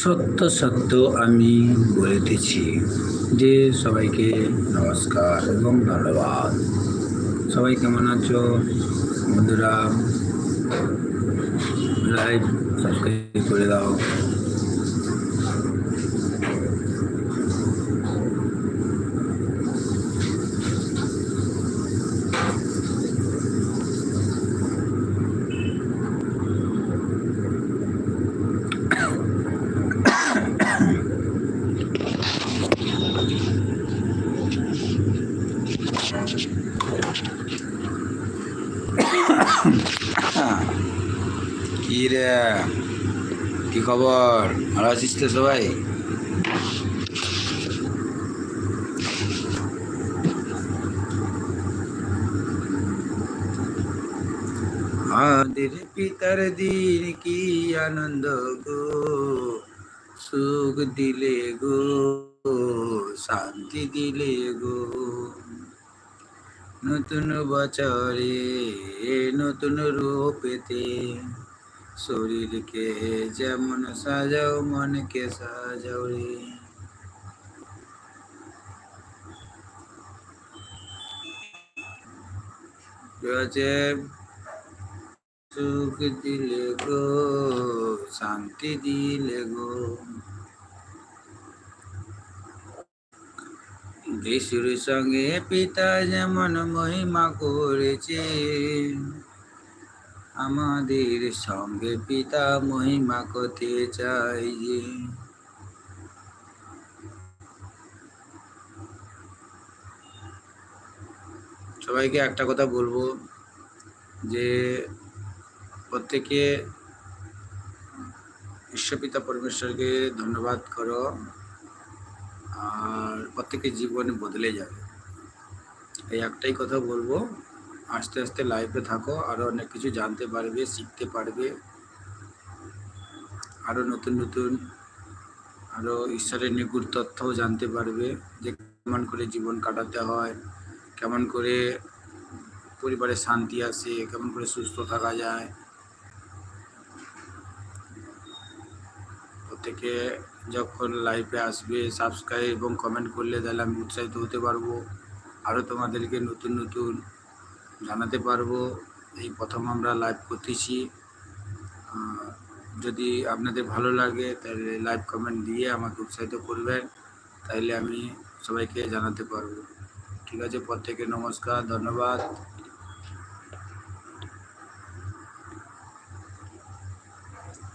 সত্য সত্য আমি বলিতেছি যে সবাইকে নমস্কার এবং ধন্যবাদ। সবাই কেমন আছো? বন্ধুরা লাইভ সাবস্ক্রাইব করে দাও। কি রে? কি খবর? ভালো আছিস তো সবাই? আমাদের পিতার দিন কি আনন্দ গো? সুখ দিলে গো, শান্তি দিলে গো। নতুন বছরে, নতুন রূপেতে শরীরকে যেমন সাজাও, মনকে সাজাও রে। রয়েছে সুখ দিলে গো, শান্তি দিলে গো। যিশুর সঙ্গে পিতা যেমন মহিমা করেছে আমাদের সঙ্গে পিতা মহিমা করতে চাই। যে সবাইকে একটা কথা বলব যে প্রত্যেকে ঈশ্বরপিতা পরমেশ্বরকে ধন্যবাদ করো আর প্রত্যেকের জীবনে বদলে যাবে। এই একটাই কথা বলব। আস্তে আস্তে লাইফে থাকো আরও অনেক কিছু জানতে পারবে, শিখতে পারবে। আরও নতুন নতুন আরও ঈশ্বরের নিগুড় তথ্যও জানতে পারবে যে কেমন করে জীবন কাটাতে হয়, কেমন করে পরিবারে শান্তি আসে, কেমন করে সুস্থ থাকা যায়। প্রত্যেকে যখন লাইফে আসবে সাবস্ক্রাইব এবং কমেন্ট করলে তাহলে আমি উৎসাহিত হতে পারব। আরও তোমাদেরকে নতুন নতুন জানাতে পারব। এই প্রথম আমরা লাইভ করতেছি। যদি আপনাদের ভালো লাগে, তাহলে লাইভ কমেন্ট দিয়ে আমাকে উৎসাহিত করবেন। তাহলে আমি সবাইকে জানাতে পারব। ঠিক আছে, প্রত্যেকে নমস্কার, ধন্যবাদ।